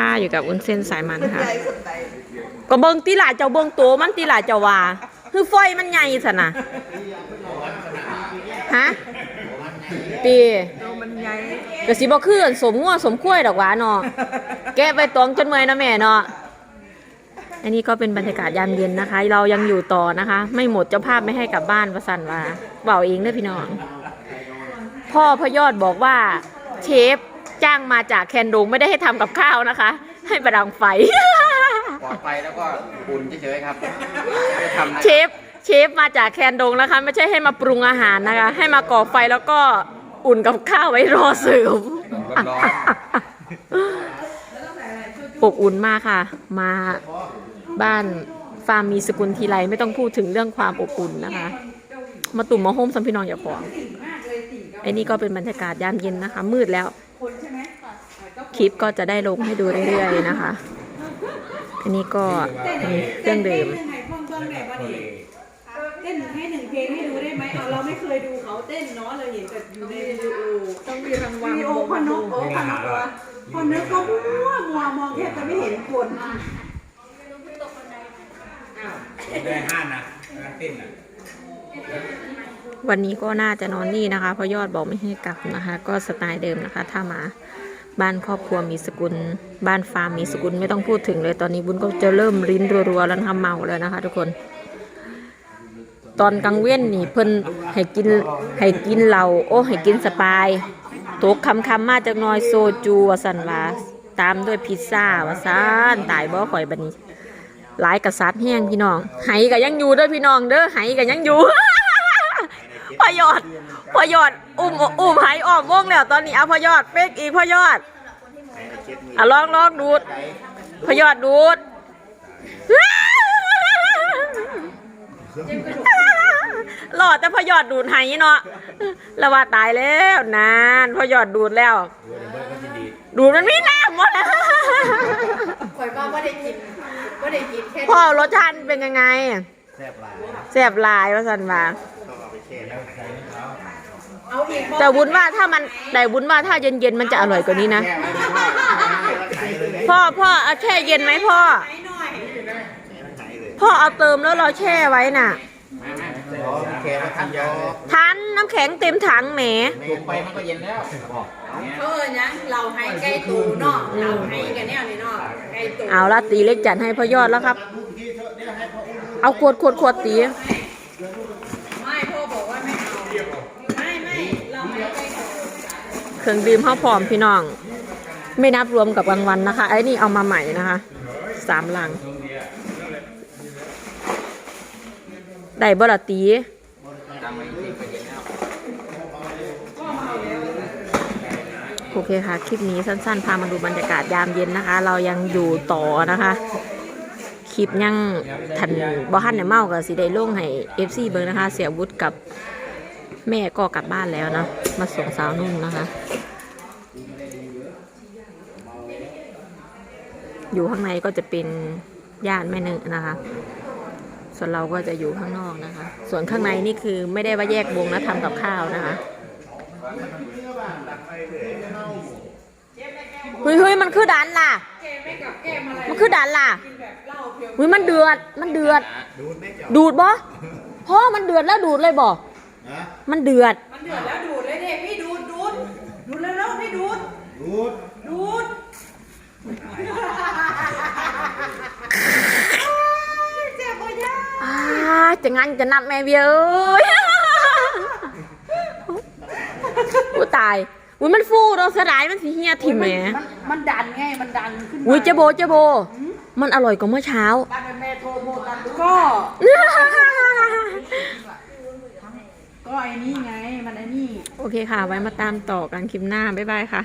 ค่ะอยู่กับอุ้นเส้นสายมันค่ะ ก็เบิ่งตีหลาเจ้าเบิ่งตัวมันตีหลาเจ้าว่าคือไฟมันใหญ่สนะฮะตีมันใหญ่ก็สิบ่คืออันสมงัวสมคุ้ยดอกหว่าเนาะแกะไปตองจนเมื่อยนาะแม่เนาะอันนี้ก็เป็นบรรยากาศยามเย็นนะคะ เรายังอยู่ต่อนะคะ ไม่หมดเจ้าภาพไม่ให้กลับบ้านประสันว่าเบาเองเด้อพี่น้อง พ่อพยอดบอกว่าเชฟ จ้างมาจากแคนดงไม่ได้ให้ทำกับข้าวนะคะ ให้ประดังไฟ ปลอดภัยแล้วก็อุ่นเฉยๆครับไม่ได้ทำนะเชฟเชฟมาจากแคนดงนะคะ ไม่ใช่ให้มาปรุงอาหารนะคะ ให้มาก่อไฟแล้วก็อุ่นกับข้าวไว้รอเสิร์ฟร้อนอบอุ่นมากค่ะ มาบ้านฟาร์มมีสกุลทีไรไม่ต้องพูดถึงเรื่องความอบอุ่นนะคะ มาตุ่มมาโฮมสัมพี่น้องอย่าขวางไอ้นี่ก็เป็นบรรยากาศยามเย็นนะคะ มืดแล้ว คลิปก็จะได้ลงให้ดูเรื่อยๆนะคะ อันนี้ก็มีเครื่องดื่มเต้นให้พ่อเบิ้งได้บ่ดีเต้นให้หนึ่งเพลงให้ดูได้ไหมเอาเราไม่เคยดูเขาเต้นเนาะเราเห็นแต่อยู่ในวิดีโอต้องมีรางวัลวิดีโอพอนกโอ้พอนกวะพอนกก็มัวมัวมองแทบจะไม่เห็นคนได้ห้านะเต้นอะวันนี้ก็น่าจะนอนนี่นะคะ เพราะยอดบอกไม่ให้กลับนะคะ ก็สไตล์เดิมนะคะ ถ้ามา บ้านครอบครัวมีสกุล บ้านฟาร์มมีสกุลไม่ต้องพูดถึงเลยตอนนี้บุญก็จะเริ่มริ้นรัวๆแล้วนะคะเมาแล้วนะคะ ทุกคน ตอนกลางเว้นนี่เพิ่นให้กินให้กินเหล้าโอ้ให้กินสปายตกคำคำมาจากน้อยโซจูวสันวาตามด้วยพิซซ่าวาซานตายบ่ข่อยบัดนี้หลายกษัตริย์แห้งพี่น้องไหก็ยังอยู่ด้อพี่น้องเด้อไหก็ยังอยู่ พอยอดพอยอด อุ้มอุ้มไหอ้อมวงแล้ว ตอนนี้เอาพอยอดเป๊กอีกพอยอดอะลองลองดูดพอยอดดูดหลอดแต่พอยอดดูดไหเนาะแล้วว่าตายแล้วนานพอยอดดูดแล้ว ดูดมันไม่น้ำหมดแล้วข่อยว่าไม่ได้กินไม่ได้กินแค่พ่อรสชาติเป็นยังไงแซ่บหลายแสบหลายว่าสันว่าต้องเอาไป แช่แล้วเอาอีกแต่บุญว่าถ้ามันแต่บุญว่าถ้าเย็นๆมันจะอร่อยกว่านี้นะแช่ไว้ดีกว่าใส่เลยพ่อพ่อเอาแช่เย็นไหมพ่อหน่อยใส่เลยพ่อเอาเติมแล้วเราแช่ไว้น่ะอ๋อมันแช่ไว้ทันยาเลยทันน้ำแข็งเต็มถังแหมลงไปมันก็เย็นแล้วบอกเออยังเราให้ไก่ตูเนาะเราให้กันเนี่ยนี่เนาะไก่ตูเอาละตีเล็กจัดให้พ่อยอดแล้วครับ เอาขวดขวดขวดตี ไม่พ่อบอกว่าไม่เอาไม่ไม่เราให้ไก่ตู เครื่องดื่มข้าวผอมพี่น้อง ไม่นับรวมกับกลางวันนะคะไอ้นี่เอามาใหม่นะคะสามลังได้บ่ละตีโอเคค่ะ คลิปนี้สั้นๆ พามาดูบรรยากาศยามเย็นนะคะ เรายังอยู่ต่อนะคะ คลิปยังทันบ่ทันเนี่ยเมากับสิได้ลงให้ FC เบิ่งนะคะ เสียวุฒิกับ แม่ก็กลับบ้านแล้วเนาะมาส่งสาวนุ่นนะคะ อยู่ข้างในก็จะเป็นญาติแม่นึงนะคะ ส่วนเราก็จะอยู่ข้างนอกนะคะ ส่วนข้างในนี่คือไม่ได้ว่าแยกวงนะทำกับข้าวนะคะเฮ้ยเฮ้ยมันคือดันล่ะ มันคือดันล่ะเฮ้ยมันเดือด มันเดือด ดูดบ่พ่อมันเดือดแล้วดูดเลยบ่ มันเดือด มันเดือดแล้วดูดเลยเด็กพี่ดูดดูดดูดแล้วแล้วพี่ดูดรูดดูดเจ็บปะย่าอ่าจะงั้นจะนับแม่เบี้ยเอ้ยกูตายอุ้ยมันฟูเราเสียดายมันสีเฮียทิมแหมมันมันดันไงมันดันขึ้นมาอุ้ยเจโบเจโบ มันอร่อยกว่าเมื่อเช้าดันเป็นแม่โทรโทรดันก็ก็ไอ้นี่ไงมันไอ้นี่ โอเคค่ะ ไว้มาตามต่อกันคลิปหน้า บ๊ายบายค่ะ